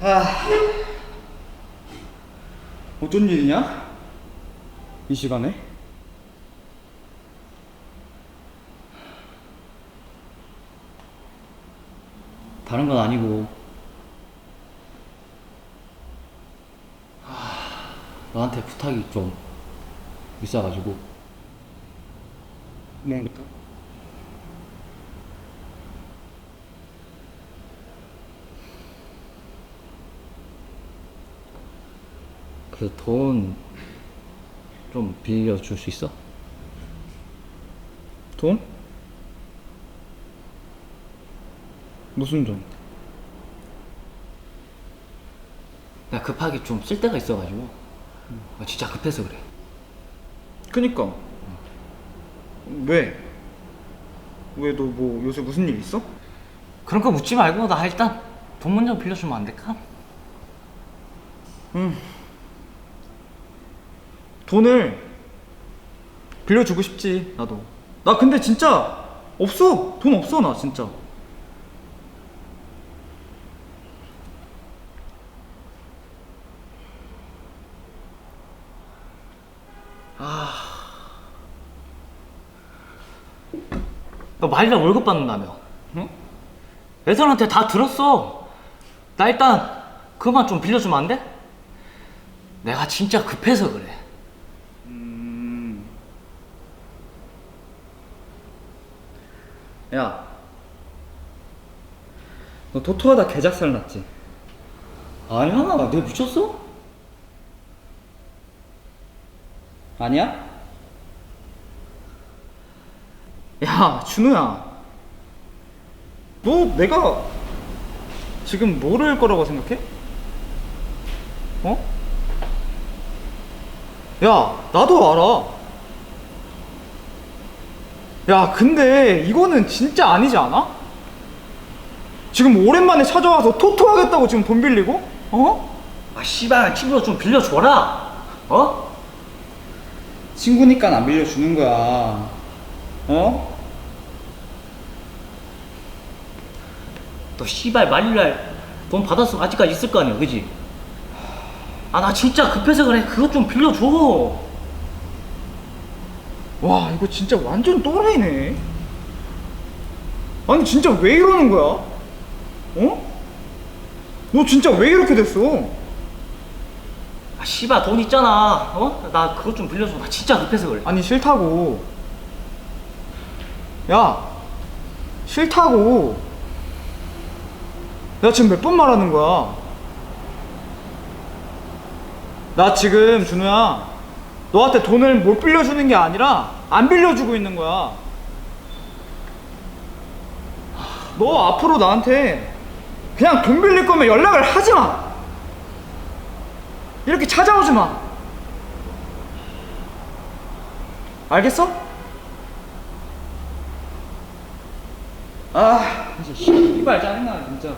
아, 어쩐 일이냐? 이 시간에? 다른 건 아니고 아, 너한테 부탁이 좀 있어가지고 뭔가? 그돈좀 빌려줄 수 있어? 돈? 무슨 돈? 나 급하게 좀 쓸 데가 있어가지고 아, 진짜 급해서 그래 그니까 왜? 왜 너 뭐 요새 무슨 일 있어? 그런 거 묻지 말고 나 일단 돈 먼저 빌려주면 안 될까? 돈을 빌려주고 싶지 나도. 나 근데 진짜 없어. 돈 없어 나 진짜. 너 말이랑 월급 받는다며? 응? 애들한테 다 들었어. 나 일단 그만 좀 빌려주면 안 돼? 내가 진짜 급해서 그래 야, 너 토토하다 개작살 났지? 아니야 내가 미쳤어? 아니야? 야, 준우야, 너 내가 지금 모를 거라고 생각해? 어? 야, 나도 알아. 야, 근데 이거는 진짜 아니지 않아? 지금 오랜만에 찾아와서 토토 하겠다고 지금 돈 빌리고? 어? 아 씨발 친구도 좀 빌려줘라 어? 친구니까 안 빌려주는 거야. 어? 너 씨발 말일날 돈 받았으면 아직까지 있을 거 아니야 그지? 아 나 진짜 급해서 그래 그것 좀 빌려줘 와 이거 진짜 완전 또라이네 아니 진짜 왜 이러는 거야? 어? 너 진짜 왜 이렇게 됐어? 아 씨발 돈 있잖아 어? 나 그것 좀 빌려줘 나 진짜 급해서 그래 아니 싫다고 야 싫다고 내가 지금 몇 번 말하는 거야 나 지금 준우야 너한테 돈을 못 빌려주는 게 아니라 안 빌려주고 있는 거야 너 앞으로 나한테 그냥 돈 빌릴 거면 연락을 하지 마 이렇게 찾아오지 마 알겠어? 아, 진짜 씨발 짜증나 진짜.